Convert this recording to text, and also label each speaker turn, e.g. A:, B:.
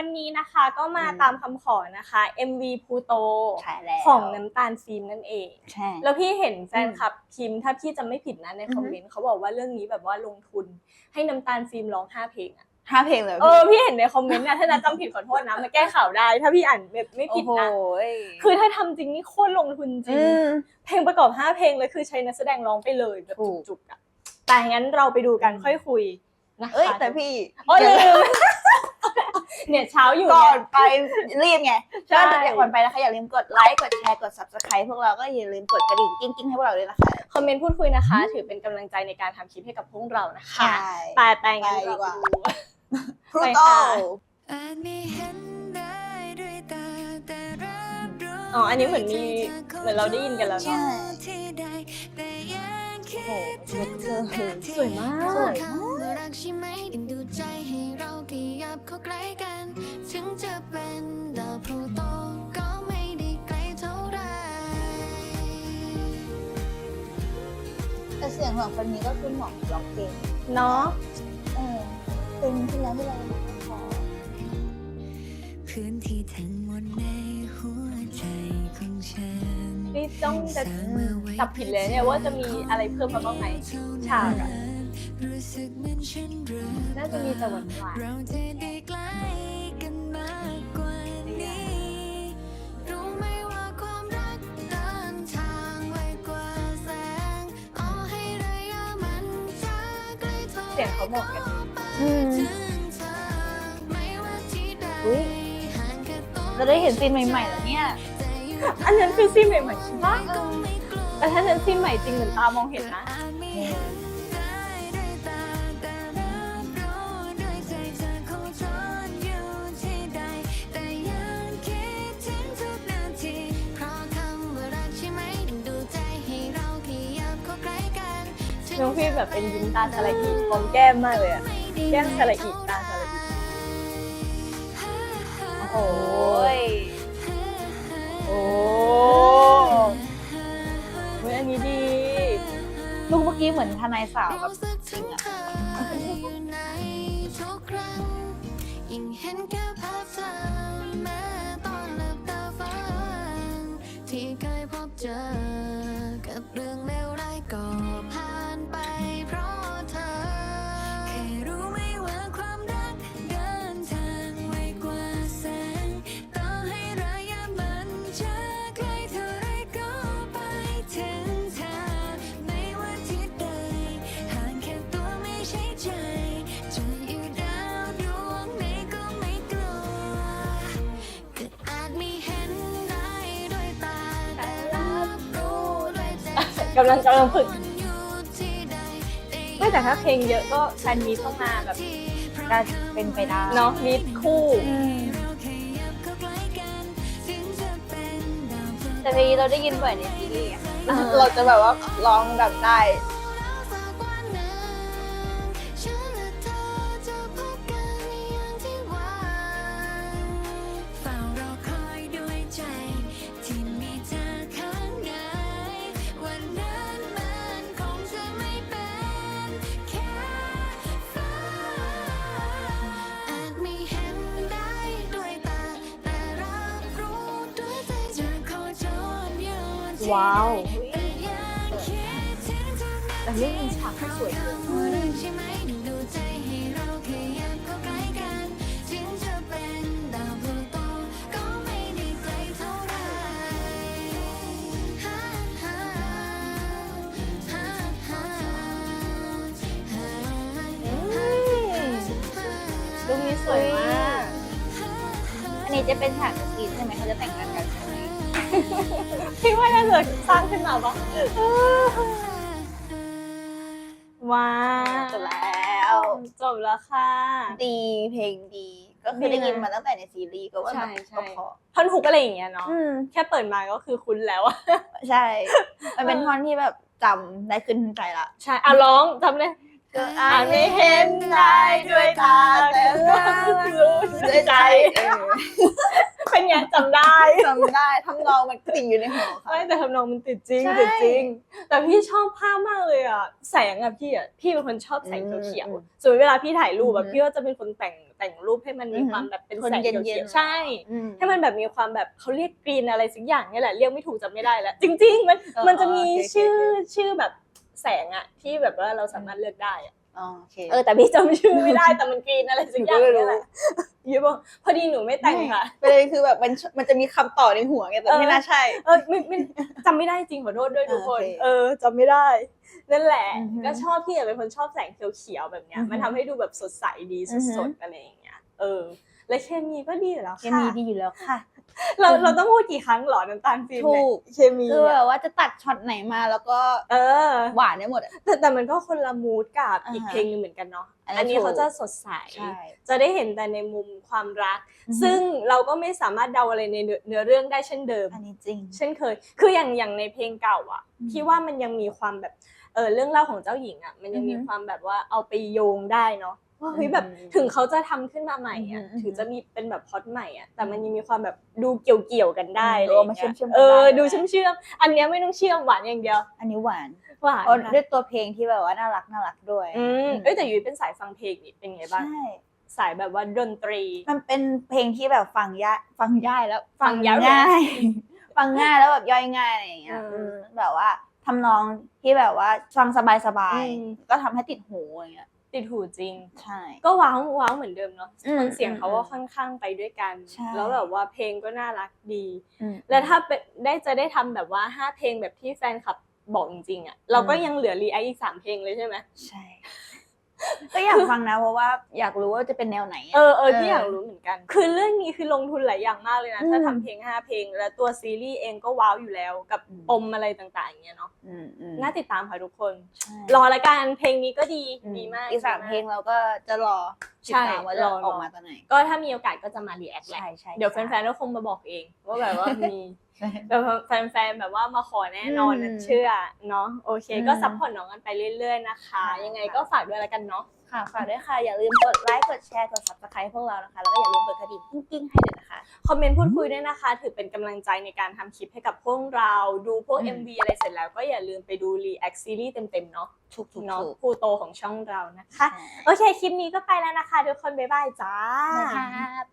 A: วันนี้นะคะก็มา
B: อืม
A: ตามคำขอนะคะ MV พูโต
B: ใช่แล้ว
A: ของน้ำตาลฟิล์มนั่นเอง
B: ใช่
A: แล้วพี่เห็นแฟนคลับพิมพ์ถ้าพี่จำไม่ผิดนะใน
B: อือฮึ
A: คอมเมนต์เขาบอกว่าเรื่องนี้แบบว่าลงทุนให้น้ำตาลฟิล์มร้องห้าเพลงอะ
B: ห้าเพลงเลย
A: เออพี่เห็นในคอมเมนต์นะถ้านัทจำผิดขอโทษนะมาแก้ข่าวได้ ถ้าพี่อ่านแบบไม่
B: โอ้
A: ผิด
B: โห
A: นะคือถ้าทำจริงนี่โคตรลงทุนจริ
B: อื
A: ง
B: ม
A: เพลงประกอบห้าเพลงเลยคือใช้นักแสดงร้องไปเลยแบบ
B: ถูก
A: จุกๆอะแต่งั้นเราไปดูกันค่อยคุยนะคะ
B: เอ้ยแต่พี่
A: โอ้ยลืม เนี่ยเช้าอยู่
B: ก่อน
A: เนี่ย
B: ไปรีบไง
A: ใช่
B: ก็จะก่อนไปนะคะ อย่าลืมกดไลค์กดแชร์กด subscribe พวกเราก็อย่าลืมกดกระดิ่งกิ้งๆให้พวกเราด้วยนะคะ
A: คอมเมนต์พูดคุยนะคะ ถือเป็นกำลังใจในการทำคลิปให้กับพวกเรานะคะแต่แต่งั้น
B: ไปดี
A: เรา
B: กว่า
A: ดู
B: พลู
A: ไป
B: โต
A: ค่ะ
C: อาจไม่เห็นได้ด้วยตาแต่รับรู้
A: อ๋อ อันนี้เหมือนมีเหมือนเราได้ยินกันแล้ว
B: ใช่
A: เนาะ
C: ที่ใดแต่ยังคิ
B: โอ้
C: ด
B: โห
C: ถึง
B: เธอ
C: ทุกนาที
A: สวยมาก
B: สวย
C: คำว่ารักใช่ไหมดึงดูดใจให้เราขยับเข้าใกล้กัน ถึงจะเป็นดาวพลูโตก็ไม่ได้ไกลเท่าไหร
B: แต่เสียงของคนนี้ก็คือเหมาะกับร้องเพลง
A: เนาะ
B: เออเพลงที่แล้วที่เราขอ
C: พื้นที่ทั้งหมดในหัวใจของฉัน
A: นี่ต้องจะจับผิดเลยเนี่ยว่าจะมีอะไรเพิ่มมาบ้างไหมฉากอะ
C: รู้สึกเหมือนฉันรู้
A: น่าจะมีแต่หวานหวาน
C: เราจะได้ใกล้กันมากกว่านี้ รู้ไหมว่าความรักเดินทางไวกว่าแสง เอาให้ระยะมันจะไกลเท่า
A: เสียงเขาเหมาะกัน
B: อืม
C: ถึงเธอไม่ว่าที่ใด
B: อุ๊ย
C: ห่างแค่ตัว
B: เราได้เห็นซีนใหม่ๆแล้วเนี่ย
C: แต่อยู่
A: อันนั้นคือซีนใหม่ๆใช่ปะ
C: ก็ไม่กลัว
A: แต่ถ้านั้นซีนใหม่จริงเหมือนตามองเห็นนะ
C: นถึงน้
A: องพี่แบบเป็นยิ้มตาสละอีมองแก้มมากเลยอะแก้มสละอีตาสละอีโอ้ยโอ้เฮ้ยอันนี้ดี
B: ลูกเมื่อกี้เหมือนทนายสาวแบบ
C: รู้สึกถึงเธออยู่ในทุกครั้งยิ่งเห็นแค่ภาพเธอแม้ตอนหลับตาฝันที่เคยพบเจอกับเรื่องเลว กำ
A: ลังกำลังฝึก
C: อยู่ที่ใด
A: ไม่แต่ถ้าเพลงเยอะก็แฟนมีต้องมาแบบ
B: ก็เป็นไปได้
A: เนาะมีคู่
B: อืม
C: เราขยับเข้าใกล้กันถึงจะเป็นดาวพลูโต
B: แต่เพลงนี้เราได้ยินบ่อยในซีรีส์อะเราจะแบบว่าร้องแบบได้
A: ว้าว
C: แต่ยังคิดถึงทุกนา
A: แต่เรื่องนี้ฉากที่สวยเกิน
C: ใช่ไหมดึงดูดใจให้เราขยับเข้าใกล้กันถึงจะเป็นดาวพลูโตก็ไม่ได้ไกลเท่าไหร่ฮ่าฮ่าฮ่าฮ่าฮ่า
A: รูปนี้สวยมาก
B: อันนี้จะเป็นฉากซีนใช่ไหมเขาจะแต่งงานกันใช่ไหม
A: พี่ว่าน่าจะสร้างขึ้นมาปะว้า
B: จบแล้ว
A: จบแล้วค่ะ
B: ดีเพลงดี ก็คือได้ยินมาตั้งแต่ในซีรีส์ก็ว่า
A: ใช่
B: แบบ
A: ใช่
B: ก็เพราะ
A: ท่อนฮุกอะไรอย่างเงี้ยเนาะ
B: อืม
A: แค่เปิดมาก็คือคุ้นแล้วอะ
B: ใช่ มันเป็นท่อนที่แบบจำได้ขึ้นใจละ
A: ใช่อะร้องจำเลย
B: ก็
A: อ่านไม่เห็นได้ด้วยตาแต่รู้ด้วยใจ
B: เออ
A: เป็นไงจำได้
B: จำได้ทำนองมันติดอยู่ในหัวค่ะ
A: ไม่แต่ทำนองมันติดจริง
B: ใช่
A: ติดจริง แต่พี่ชอบภาพมากเลยอะแสงอะพี่อะพี่เป็นคนชอบแสง
B: อืม
A: เขียว
B: อืม
A: ๆส่วนเวลาพี่ถ่ายรูปอะ
B: อืม
A: พี่ก็จะเป็นคนแต่งแต่งรูปให้มันมี
B: อืม
A: ความแบบเป็น
B: คน
A: แสง
B: เย็นๆ
A: เขียวๆใช่
B: อืม
A: ให้มันแบบมีความแบบเขาเรียกกรีนอะไรสักอย่างเนี่ยแหละเรียกไม่ถูกจำไม่ได้แล้วจริง ๆ มัน
B: เออ
A: มันจะมี
B: โอเค
A: ชื่อ
B: โอเค
A: ชื่อแบบ แสงอะที่แบบว่าเราสามารถเลือกได้อะ
B: อ๋อโอเค
A: เออแต่พี่จำชื่อไม่ได้แต่มันกรีนอะไรสักอย่าง
B: หนูก็ไม่รู้
A: เนี่ยแหละยูบอกพอดีหนูไม่แต่งค่ะ
B: ประเด็นคือแบบมันมันจะมีคำต่อในหัวไงแต่
A: เออ
B: ไม่น่าใช่
A: เออไม่ไม่จำไม่ได้จริงขอโทษด้วยทุกคน
B: โอเค
A: เออจำไม่ได้ นั่นแหละ
B: อือฮึ
A: ก็ชอบพี่อะเป็นคนชอบแสงเขียวๆแบบเนี้ย
B: อือฮึ
A: มันทำให้ดูแบบสดใสดี
B: อือฮึ
A: สดๆอะไรอย่างเงี้ยเออและเคมีก็ดีอยู่แล้ว
B: เค
A: ค่ะ
B: มีดีอยู่แล้วค่ะ
A: เราเราต้องพูดกี่ครั้งหรอน้ำตาลฟิล์มเนี่ย
B: ถูก
A: เคมี
B: คือ
A: เนี่ย
B: แบบว่าจะตัดช็อตไหนมาแล้วก็
A: เออ
B: หวานได้หมดอะ
A: แต่แต่มันก็คนละมูดกับ
B: อ่าฮะ
A: อีกเพลงหนึงเหมือนกันเนาะ
B: อันนี้
A: อันนี้
B: ถูก
A: เขาจะสดใส
B: ใช่
A: จะได้เห็นแต่ในมุมความรัก
B: อือฮึ
A: ซึ่งเราก็ไม่สามารถเดาอะไรในเนื้อเนื้อเรื่องได้เช่นเดิม
B: อันนี้จริง
A: เช่นเคย คืออย่างอย่างในเพลงเก่าอะ
B: อืม
A: พี่ว่ามันยังมีความแบบ เออเรื่องเล่าของเจ้าหญิงอะมันยังมี
B: อือฮึ
A: ความแบบว่าเอาไปโยงได้เนาะ ว่าเฮ้ยแบบ
B: อืม
A: ถึงเขาจะทำขึ้นมาใหม่อะ
B: อือฮึ
A: ถึงจะมีเป็นแบบพล็อดใหม่อะแต่มันยังมีความแบบดูเกี่ยวเกี่ยวๆกันได้
B: อืม
A: อะไรอย่าง
B: ดู
A: เงี้
B: มายเชื่อมๆกัน
A: เออ
B: ได้
A: ดูเชื่อมเชื่อมๆอันเนี้ยไม่ต้องเชื่อมหวานอย่างเดียว
B: อันนี้หวาน
A: หวาน
B: เพราะ
A: ค่ะ
B: ด้วยตัวเพลงที่แบบว่าน่ารักน่ารักด้วย
A: อืมเอ้ยแต่ยุ้ยเป็นสายฟังเพลงนี่เป็นไงบ้าง
B: ใช่
A: สายแบบว่าดนตรี
B: มันเป็นเพลงที่แบบฟังยากฟังย่ายแล้ว
A: ฟังยาก
B: ง่าย ฟังง่ายแล้วแบบย่อยง่ายอะไรอย่างเงี้ย
A: อืม
B: อืมแบบว่าทำนองที่แบบว่าฟังสบายสบายๆ
A: อืม
B: ก็ทำให้ติดหูอย่างเงี้ย
A: ติดหูจริง
B: ใช่
A: ก็ว้าวว้าวเหมือนเดิมเนาะ
B: อืม
A: คนเสียงเขาก็
B: อืม
A: ค่อนข้างไปด้วยกัน
B: ใช่
A: แล้วแบบว่าเพลงก็น่ารักดี
B: อืม
A: แล้วถ้าเป็นได้จะได้ทำแบบว่าห้าเพลงแบบที่แฟนคลับบอกจริงๆอะเราก็ยังเหลือรีไออีกสามเพลงเลยใช่ไหม
B: ใช่ ก็อยากฟังนะ เพราะว่าอยากรู้ว่าจะเป็นแนวไหนอะ
A: เออเออ
B: เออ
A: พี่อยากรู้เหมือนกัน คือเรื่องนี้คือลงทุนหลายอย่างมากเลยนะ
B: อืม
A: ถ้าทำเพลงห้าเพลง แล้วตัวซีรีส์เองก็ว้าวอยู่แล้วกับ
B: อืม
A: ปมอะไรต่างๆอย่างเงี้ยเนาะ
B: อืมอืม
A: น่าติดตามค่ะทุกคน
B: ใช่
A: รอละกันเพลงนี้ก็ดี
B: อืม
A: ดีมาก
B: อีกสาม
A: ดี
B: เพลงเราก็จะรอติด
A: ใช่
B: ตามว่าจะ
A: รอรอ
B: ออกมาตอนไหน
A: ก็ถ้ามีโอกาสก็จะมารีแอคแหละ
B: ใช่ใช่
A: เดี๋ยวแฟนๆก็คงมาบอกเอง ว่าแบบว่ามี
B: ใช่
A: แบบแฟนๆแบบว่ามาขอแน่นอนนะ
B: อืม
A: เชื่อเนาะโอเค
B: อืม
A: ก็ซัพพอร์ตน้องกันไปเรื่อย ๆ นะคะ
B: ค่ะ
A: ยังไงก็ฝากด้วยแล้วกันเนาะ
B: ค่ะฝากด้วยค่ะ อย่าลืมกดไลค์กดแชร์กด subscribe พวกเรานะคะ แล้วก็อย่าลืมกดกระดิ่งกิ้งๆให้ด้วยนะคะ
A: คอมเมนต์พูดคุยด้วยนะคะ ถือเป็นกำลังใจในการทำคลิปให้กับพวกเราดูพวก
B: อืม
A: MV อะไรเสร็จแล้วก็อย่าลืมไปดู React ซีรีส์เต็มๆเนาะ
B: ถูกถูก
A: เนาะ
B: ถูก
A: พูโตของช่องเรานะคะ
B: ใช่
A: โอเค คลิปนี้ก็ไปแล้วนะคะ ทุกคน บ๊ายบายจ้า
B: นะครับ